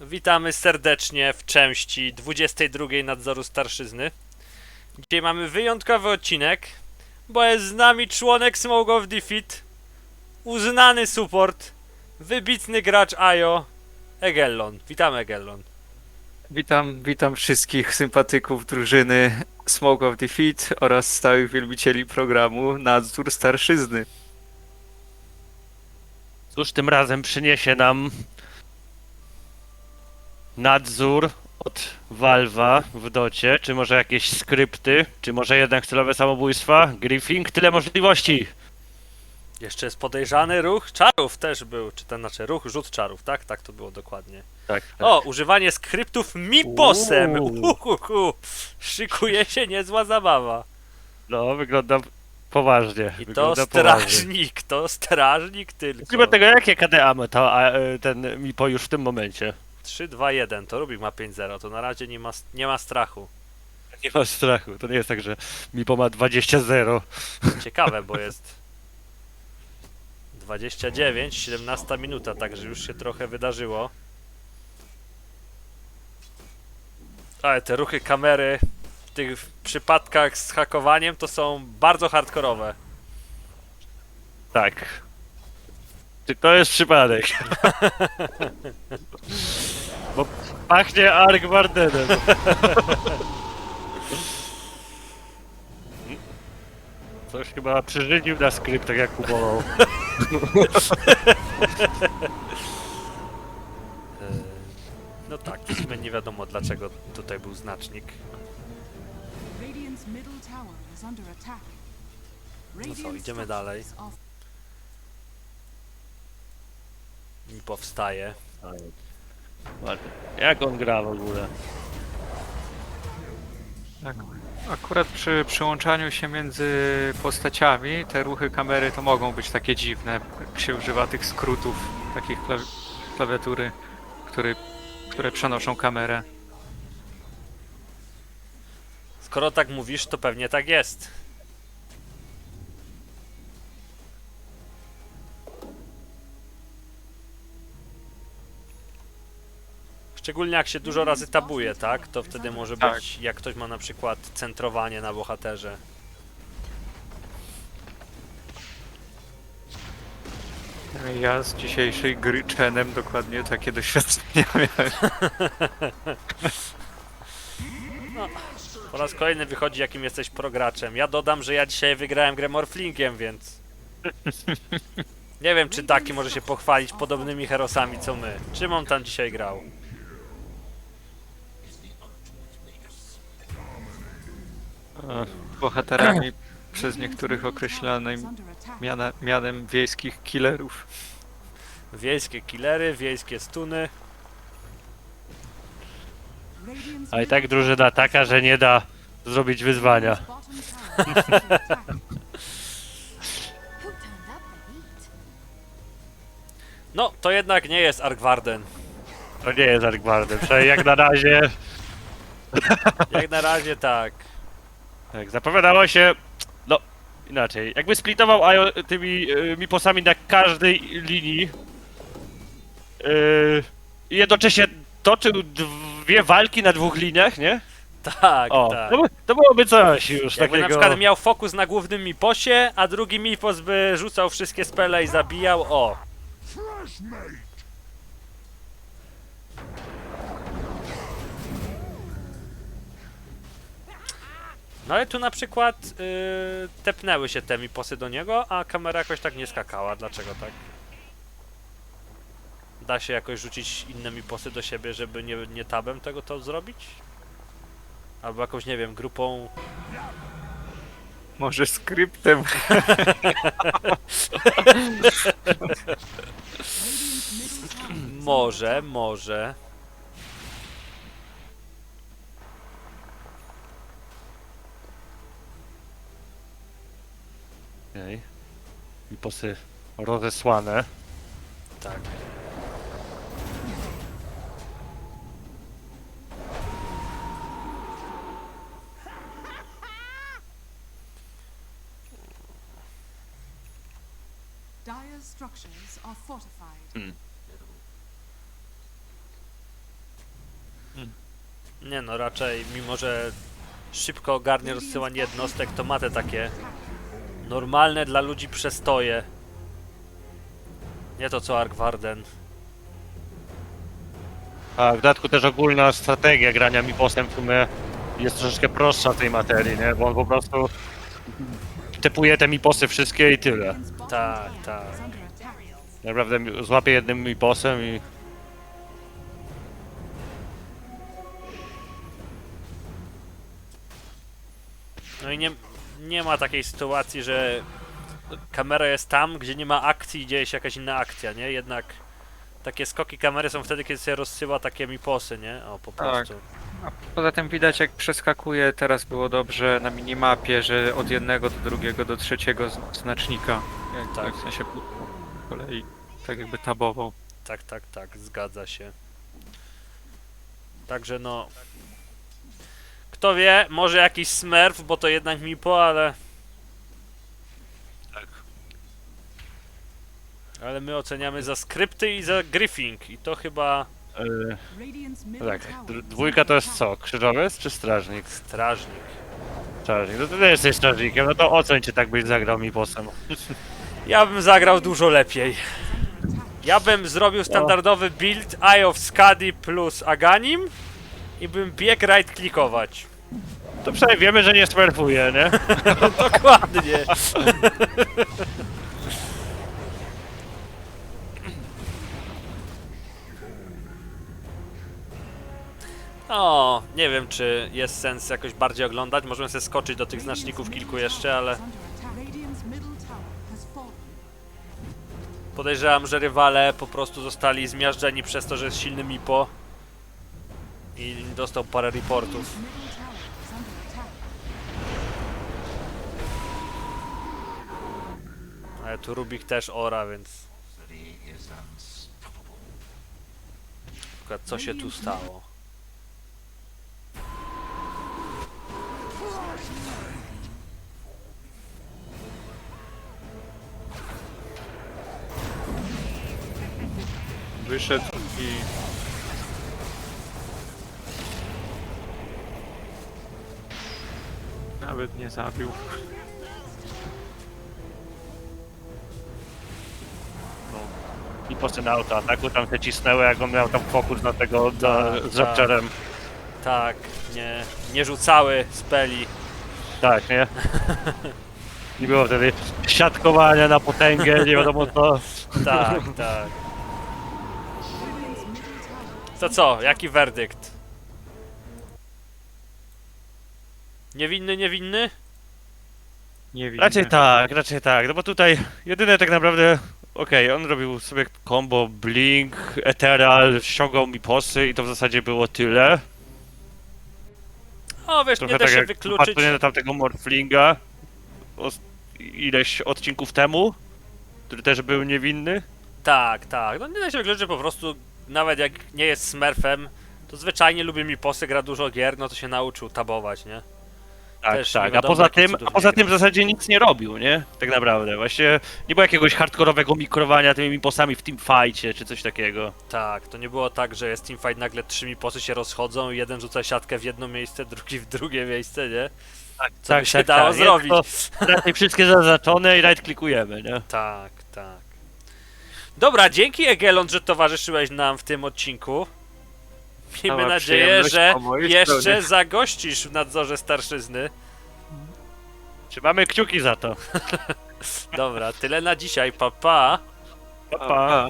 Witamy serdecznie w części 22 nadzoru starszyzny. Dzisiaj mamy wyjątkowy odcinek, bo jest z nami członek Smoke of Defeat, uznany support, wybitny gracz Ajo, Egellon. Witamy Egellon. Witam, witam wszystkich sympatyków drużyny Smoke of Defeat oraz stałych wielbicieli programu Nadzór Starszyzny. Cóż tym razem przyniesie nam nadzór od Valve'a w docie? Czy może jakieś skrypty? Czy może jednak celowe samobójstwa? Griffing? Tyle możliwości! Jeszcze jest podejrzany ruch czarów też był, czy ten znaczy ruch, rzut czarów, tak? Tak to było dokładnie. Tak. O, używanie skryptów MIPOSem! Uhuhu. Szykuje się niezła zabawa. No, wygląda poważnie. I to wygląda poważnie. strażnik, to strażnik tylko. Od tego, jakie KDA ma to, a, e, ten Mipo już w tym momencie. 3, 2, 1, to Rubik ma 5-0, to na razie nie ma, nie ma strachu. Nie ma strachu, to nie jest tak, że Mipo ma 20-0. Ciekawe, bo jest 29, 17 minuta, także już się trochę wydarzyło. Ale te ruchy kamery w tych przypadkach z hakowaniem to są bardzo hardkorowe. Tak. Czy to jest przypadek? Bo pachnie Ark Wardenem. Coś chyba przeżydził na skryptach jak kupował. No tak, w sumie nie wiadomo dlaczego tutaj był znacznik. Attack. co, idziemy dalej. Mi powstaje. Jak on gra w ogóle? Tak. Akurat przy przyłączaniu się między postaciami te ruchy kamery to mogą być takie dziwne, jak się używa tych skrótów, takich klawi- klawiatury, które, które przenoszą kamerę. Skoro tak mówisz, to pewnie tak jest. Szczególnie jak się dużo razy tabuje, tak? To wtedy może Tak. być, jak ktoś ma na przykład centrowanie na bohaterze. Ja z dzisiejszej gry Chenem dokładnie takie doświadczenia miałem. Po raz kolejny wychodzi, jakim jesteś prograczem. Ja dodam, że ja dzisiaj wygrałem grę Morflingiem, więc... Nie wiem, czy Daki może się pochwalić podobnymi herosami co my. Czym on tam dzisiaj grał? Bohaterami przez niektórych określanym miana, mianem wiejskich killerów. Wiejskie killery, wiejskie stuny. A i tak drużyna taka, że nie da zrobić wyzwania. No, to jednak nie jest Arkwarden. To nie jest Ark Warden. Przynajmniej jak na razie, Jak na razie tak. Tak, zapowiadało się, no inaczej. Jakby splitował Ajo tymi y, miposami na każdej linii y, i jednocześnie toczył dwie walki na dwóch liniach, nie? Tak, O, tak. to, by- to byłoby coś już Jakby takiego. na przykład miał fokus na głównym miposie, a drugi mipos by rzucał wszystkie spele i zabijał. O! No ale tu na przykład yy, tepnęły się te miposy do niego, a kamera jakoś tak nie skakała. Dlaczego tak? Da się jakoś rzucić inne miposy do siebie, żeby nie, nie tabem tego to zrobić? Albo jakąś, nie wiem, grupą Może skryptem. Może, może. Okej. Miposy rozesłane. Tak. Dyer's structures are fortified. Mm. Nie no, raczej, mimo że szybko ogarnie rozsyłanie jednostek, to ma te takie normalne dla ludzi przestoje. Nie to co Arkwarden. A w dodatku też ogólna strategia grania mi posem w sumie jest troszeczkę prostsza w tej materii, nie? Bo on po prostu typuje te miposy wszystkie i tyle. Tak, tak. Naprawdę mi- złapie jednym miposem i No i nie, nie ma takiej sytuacji, że kamera jest tam, gdzie nie ma akcji i dzieje się jakaś inna akcja, nie? Jednak takie skoki kamery są wtedy, kiedy się rozsyła takie miposy, nie? O, po Tak. prostu. A poza tym widać jak przeskakuje, teraz było dobrze na minimapie, że od jednego do drugiego do trzeciego znacznika. Jak, Tak. tak. W sensie po po kolei tak jakby tabował. Tak, tak, tak, zgadza się. Także no. Kto wie, może jakiś smurf, bo to jednak mipo, ale. Tak. Ale my oceniamy za skrypty i za griffing. I to chyba middle tak. d- Dwójka to jest co? Krzyżowiec czy strażnik? strażnik. Strażnik. No to ty jesteś strażnikiem, no to oceń cię tak byś zagrał miposem. Ja bym zagrał dużo lepiej. Ja bym zrobił standardowy build Eye of Skadi plus Aganim i bym biegł right klikować. To przynajmniej wiemy, że nie smerfuje, nie? Dokładnie. O, nie wiem czy jest sens jakoś bardziej oglądać. Możemy sobie skoczyć do tych znaczników kilku jeszcze, ale podejrzewam, że rywale po prostu zostali zmiażdżeni przez to, że jest silny Mipo i dostał parę reportów. Ale tu Rubik też ora, więc... Na co się tu stało? Wyszedł i nawet nie zabił. Miposy na autoataku tam się cisnęły, jak on miał tam fokus na tego Tak, z Raptorem. Tak, nie, nie rzucały speli. Tak, nie? Nie było wtedy siatkowania na potęgę, nie wiadomo co. Tak, tak. To co, jaki werdykt? Niewinny, niewinny? Nie. Raczej tak, raczej tak, no bo tutaj jedyne tak naprawdę, okej, on robił sobie combo Blink, Ethereal, ściągał mi posy i to w zasadzie było tyle. O, wiesz, nie da tak się jak wykluczyć. patrzenie na tamtego Morflinga os- ileś odcinków temu, który też był niewinny. Tak, tak. No nie da się wykluczyć, że po prostu nawet jak nie jest smurfem, to zwyczajnie lubi mi posy, gra dużo gier, no to się nauczył tabować, nie? Tak, Też nie tak, a wiadomo, poza tym, a poza tym w zasadzie nic nie robił, nie? Tak naprawdę, właśnie nie było jakiegoś hardkorowego mikrowania tymi posami w teamfightie czy coś takiego. Tak, to nie było tak, że jest teamfight, nagle trzy mi posy się rozchodzą i jeden rzuca siatkę w jedno miejsce, drugi w drugie miejsce, nie? Tak, Co by się dało zrobić? To raczej wszystkie zaznaczone i right klikujemy, nie? Tak, tak. Dobra, dzięki Egelon, że towarzyszyłeś nam w tym odcinku. Miejmy Cała nadzieję, przyjemność że po mojej jeszcze stronie. zagościsz w nadzorze starszyzny. Trzymamy kciuki za to. Dobra, tyle na dzisiaj, pa pa. Pa, pa.